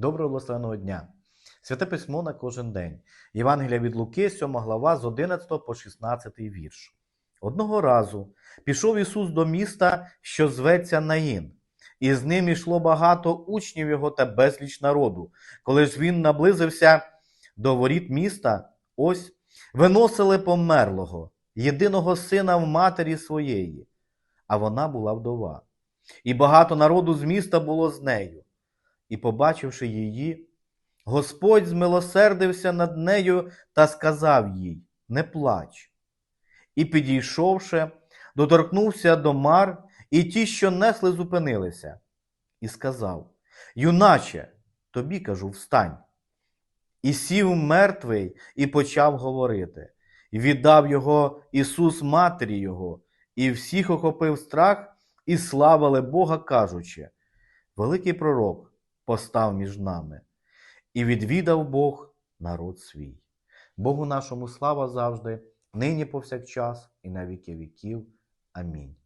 Доброго благословеного дня! Святе письмо на кожен день. Євангелія від Луки, 7 глава з 11 по 16 вірш. Одного разу пішов Ісус до міста, що зветься Наїн, і з ним йшло багато учнів його та безліч народу. Коли ж він наблизився до воріт міста, ось виносили померлого, єдиного сина в матері своєї, а вона була вдова. І багато народу з міста було з нею. І, побачивши її, Господь змилосердився над нею та сказав їй: Не плач. І, підійшовши, доторкнувся до мар, і ті, що несли, зупинилися, і сказав: Юначе, тобі кажу, встань. І сів мертвий і почав говорити. Віддав його Ісус матері Його, і всіх охопив страх, і славили Бога, кажучи: Великий пророк постав між нами, і відвідав Бог народ свій. Богу нашому слава завжди, нині повсякчас, і на віки віків. Амінь.